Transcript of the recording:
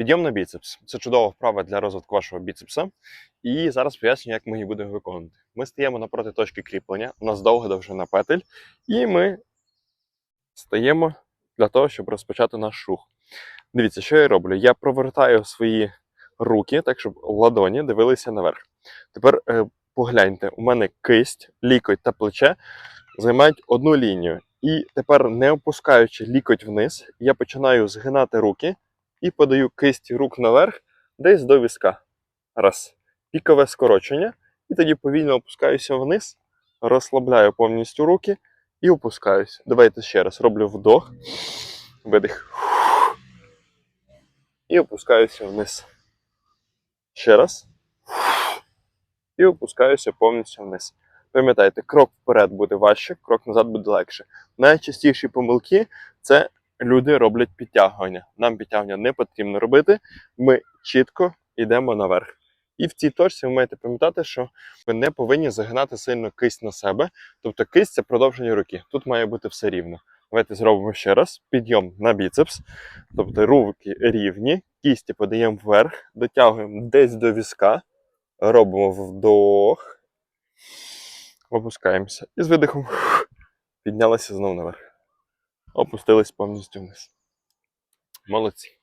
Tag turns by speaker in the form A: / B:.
A: Підйом на біцепс це чудова вправа для розвитку вашого біцепса. І зараз поясню, як ми її будемо виконувати. Ми стаємо напроти точки кріплення, у нас довга довжина петель, і ми стаємо для того, щоб розпочати наш рух. Дивіться, що я роблю. Я провертаю свої руки, так щоб ладоні дивилися наверх. Тепер е, погляньте, у мене кисть, лікоть та плече займають одну лінію. І тепер, не опускаючи лікоть вниз, я починаю згинати руки і подаю кисть рук наверх десь до візка. Раз. Пікове скорочення. І тоді повільно опускаюся вниз, розслабляю повністю руки і опускаюся. Давайте ще раз. Роблю вдох, видих. І опускаюся вниз. Ще раз. І опускаюся повністю вниз. Пам'ятайте, крок вперед буде важче, крок назад буде легше. Найчастіші помилки це люди роблять підтягування. Нам підтягування не потрібно робити. Ми чітко йдемо наверх. І в цій точці ви маєте пам'ятати, що ви не повинні загинати сильно кисть на себе. Тобто кисть це продовження руки. Тут має бути все рівно. Давайте зробимо ще раз. Підйом на біцепс. Тобто руки рівні, кісті подаємо вверх, дотягуємо десь до візка, робимо вдох, опускаємося. І з видихом піднялися знову наверх. Опустились повністю вниз. Молодці.